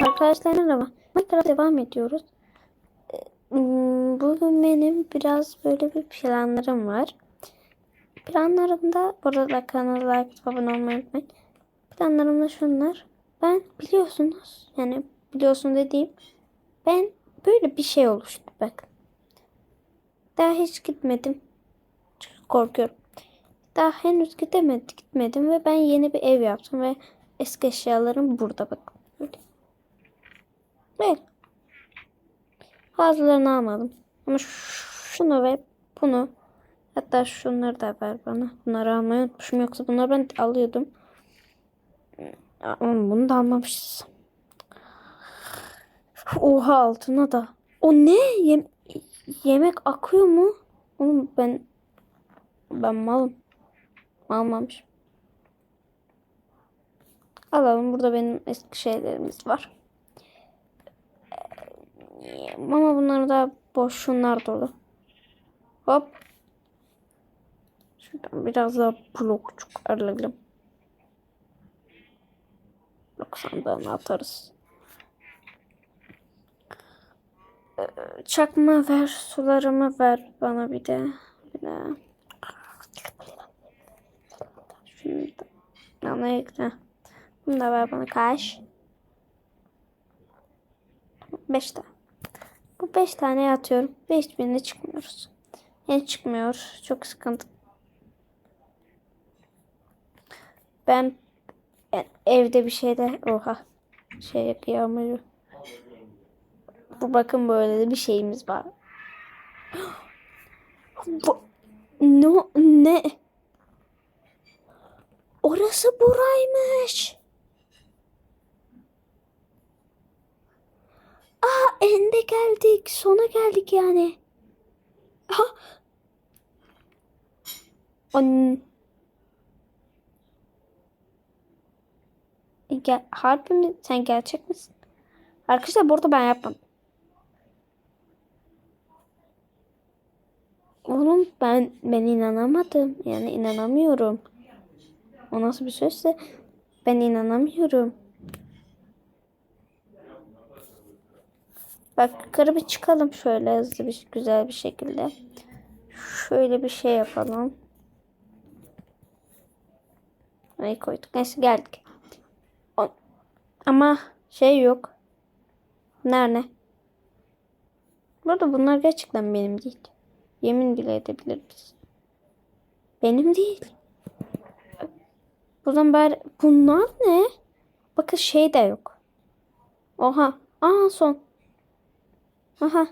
Arkadaşlar merhaba. Minecraft devam ediyoruz. Ee, hmm, Bugün benim biraz böyle bir planlarım var. Planlarımda burada kanala like abone olmayı unutmayın. Planlarımda şunlar. Ben biliyorsunuz yani biliyorsun dediğim ben böyle bir şey oluştu bakın. Daha hiç gitmedim. Çünkü korkuyorum. Daha henüz gidemedim, gitmedim ve ben yeni bir ev yaptım ve eski eşyalarım burada bakın. Böyle. Fazlalarını almadım. Ama şunu ve bunu hatta şunları da ver bana. Bunları almayı unutmuşum yoksa bunları ben alıyordum. Ama bunu da almamışız. Oha altına da. O ne? Yem- yemek akıyor mu? Oğlum ben ben malım. Almamışım. Alalım. Burada benim eski şeylerimiz var. Ee, Ama bunlar da boş. Şunlar dolu. Hop. Şuradan biraz daha blokçuk arayalım. Blok sandığına atarız. Ee, Çakma ver, sularımı ver bana bir de. Bir de. Şunu da. Yana. Bunu da ver bana kaç. Beş tane. Bu beş tane atıyorum. Ve hiçbirine çıkmıyoruz. Yani çıkmıyor. Çok sıkıntı. Ben yani evde bir şeyde oha şey yağmuru. Bu bakın böyle de bir şeyimiz var. Bu, no, ne? Orası buraymış. Aa ende geldik. Sona geldik yani. Ha. An... E, Gel, harbi mi? Sen gerçek misin? Arkadaşlar burada ben yapmadım. Oğlum ben ben inanamadım. Yani inanamıyorum. O nasıl bir sözse ben inanamıyorum. Bak yukarı bir çıkalım şöyle hızlı bir güzel bir şekilde. Şöyle bir şey yapalım. Ay koyduk. Neyse geldik. O- Ama şey yok. Nerede? Burada bunlar gerçekten benim değil. Yemin bile edebiliriz. Benim değil. Buradan bari bunlar ne? Bakın şey de yok. Oha. Aa son. Aha.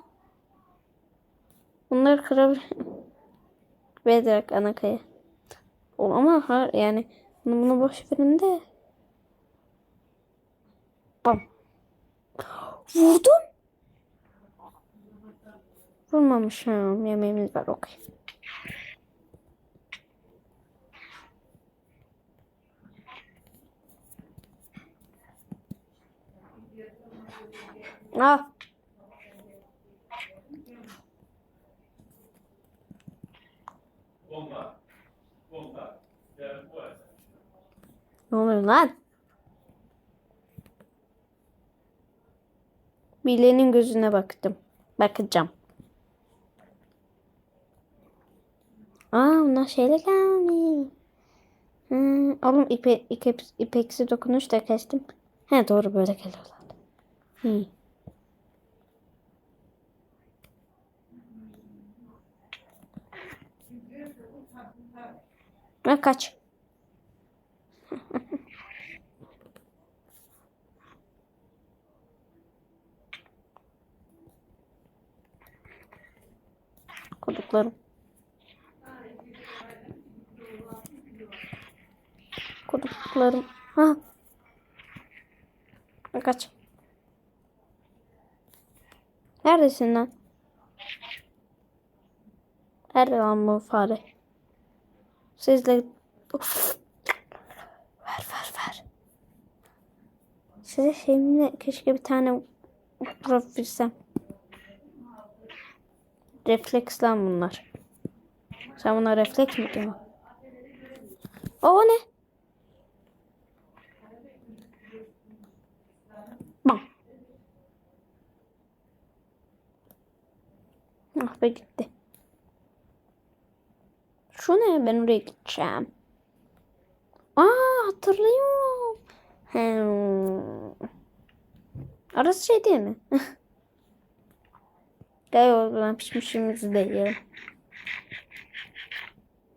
Bunları kırabilir. Direkt ana kaya. Ama ha, yani bunu, bunu boş verin de. Bam. Vurdum. Vurmamışım. Yemeğimiz var. Okey. Ah. Ne oluyor lan? Bile'nin gözüne baktım. Bakacağım. Aa bunlar şeyle gelmiş. Hmm, oğlum ipe, ipe, ipeksi dokunuş da kestim. He doğru böyle geliyorlar. Hmm. Ha, kaç. Koduklarım. Koduklarım. Ha. Kaç. Neredesin lan? Nerede lan bu fare? Sizle... Of. Size şimdi keşke bir tane prop versem. Refleks lan bunlar. Sen buna refleks mi diyorsun? O ne? Bam. Ah be gitti. Şu ne? Ben oraya gideceğim. Aa hatırlıyorum. Hmm. Arası şey değil mi? Gel o zaman pişmişimizi de yiyelim.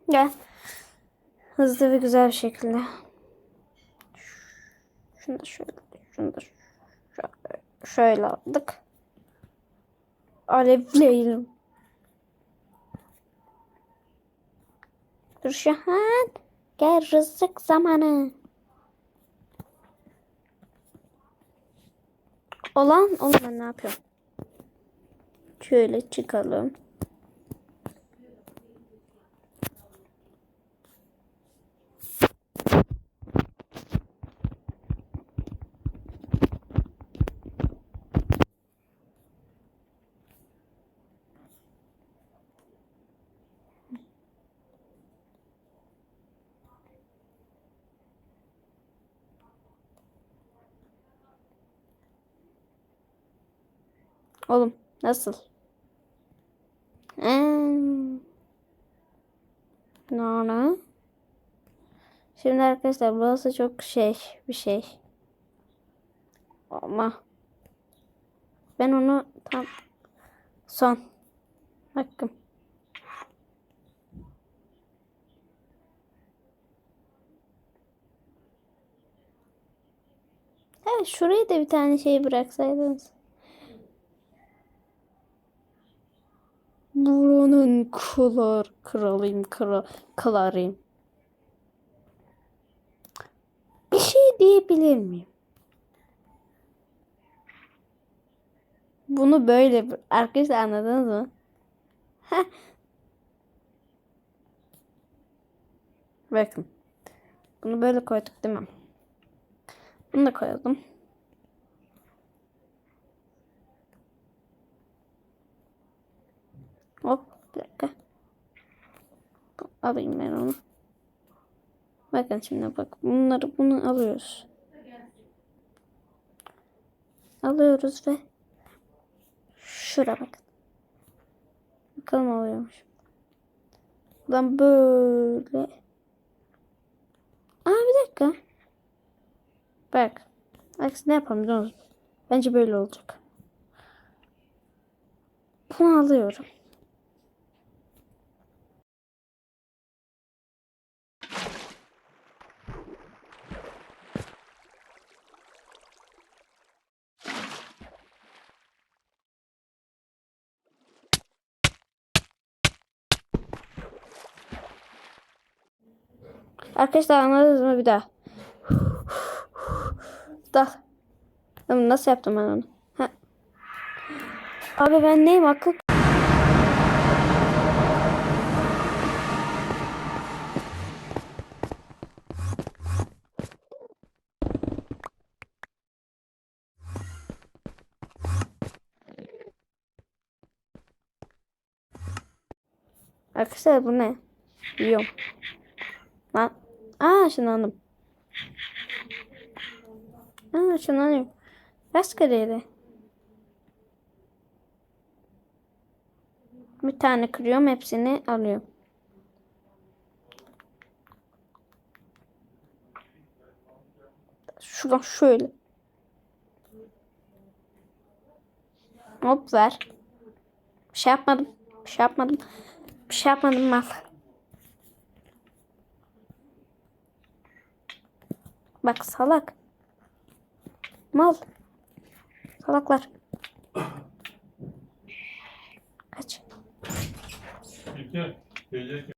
Gel. Hızlı ve güzel bir şekilde. Şunu da şöyle, şunu da şöyle, şöyle aldık. Alevleyelim. Dur Şahan. Gel rızık zamanı. Olan ben ne yapıyorum? Şöyle çıkalım. Oğlum nasıl? Hmm. Nana. Şimdi arkadaşlar burası çok şey bir şey. Ama ben onu tam son bakın. Evet şuraya da bir tane şey bıraksaydınız. Buranın kılar kralıyım kral kılarıyım. Bir şey diyebilir miyim? Bunu böyle arkadaşlar anladınız mı? Bakın. Bunu böyle koyduk değil mi? Bunu da koyalım. Hop bir dakika. Alayım ben onu. Bakın şimdi bak bunları bunu alıyoruz. Alıyoruz ve şura bakın. Bakalım oluyormuş. Buradan böyle. Aa bir dakika. Bak. Bak ne yapalım? Bence böyle olacak. Bunu alıyorum. Arkadaşlar anladınız mı bir daha? Dal. Nasıl yaptım ben onu? Ha. Abi ben neyim akıl? Arkadaşlar bu ne? Yiyorum. Lan. Aa ışınlandım. Aa ışınlanıyorum. Rastgele. Bir tane kırıyorum. Hepsini alıyorum. Şuradan şöyle. Hop ver. Bir şey yapmadım. Bir şey yapmadım. Bir şey yapmadım mal. Bak salak. Mal. Salaklar. Kaç. Gel. Gelecek.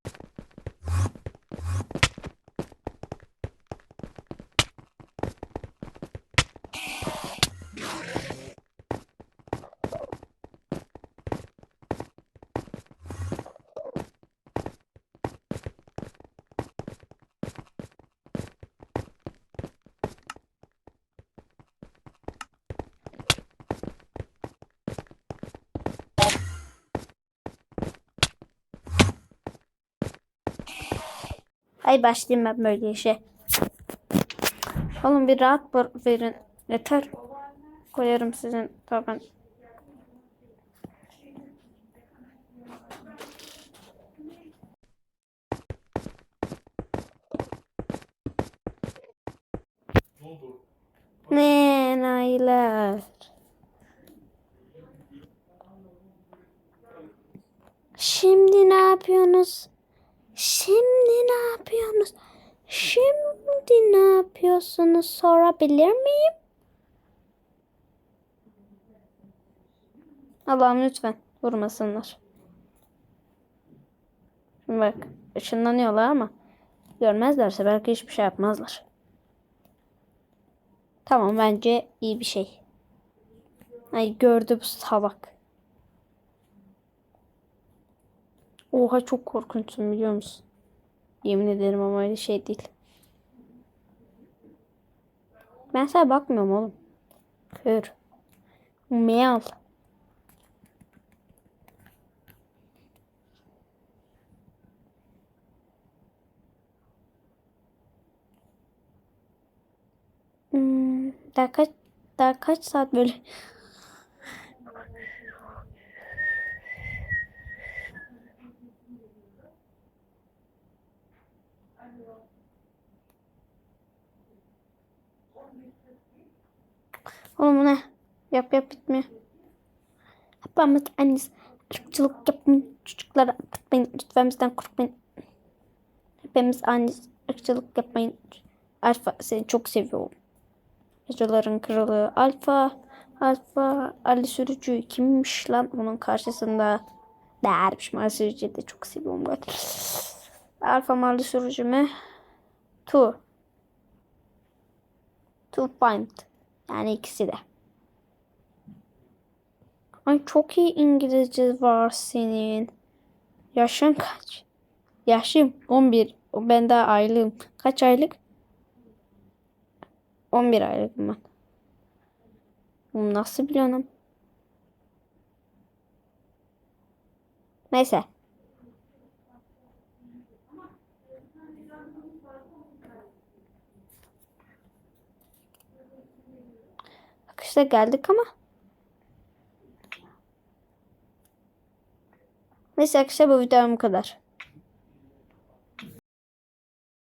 Ay başlayayım ben böyle işe. Oğlum bir rahat verin. Yeter. Koyarım sizin taban. Ne naylar. Şimdi ne yapıyorsunuz? Şimdi ne yapıyorsunuz? Şimdi ne yapıyorsunuz? Sorabilir miyim? Allah'ım lütfen vurmasınlar. Şimdi bak ışınlanıyorlar ama görmezlerse belki hiçbir şey yapmazlar. Tamam bence iyi bir şey. Ay gördü bu salak. Oha çok korkunçsun biliyor musun? Yemin ederim ama öyle şey değil. Ben sana bakmıyorum oğlum. Kör. Meal. Hmm, daha kaç daha kaç saat böyle Oğlum ne? Yap yap bitmiyor. Hepimiz anneniz ırkçılık yapmayın. Çocuklara akıtmayın. Lütfen bizden korkmayın. Hepimiz anneniz ırkçılık yapmayın. Alfa seni çok seviyorum. Gecelerin kralı Alfa. Alfa Ali Sürücü kimmiş lan onun karşısında? Değermiş Ali Sürücü'yü de çok seviyorum. Alfa Ali Sürücü mü? Two. Two point. Yani ikisi de. Ay çok iyi İngilizce var senin. Yaşın kaç? Yaşım 11. O ben daha aylığım. Kaç aylık? 11 aylık ben. Oğlum Nasıl biliyorum? Neyse. Akışta geldik ama. Neyse arkadaşlar bu videom bu kadar.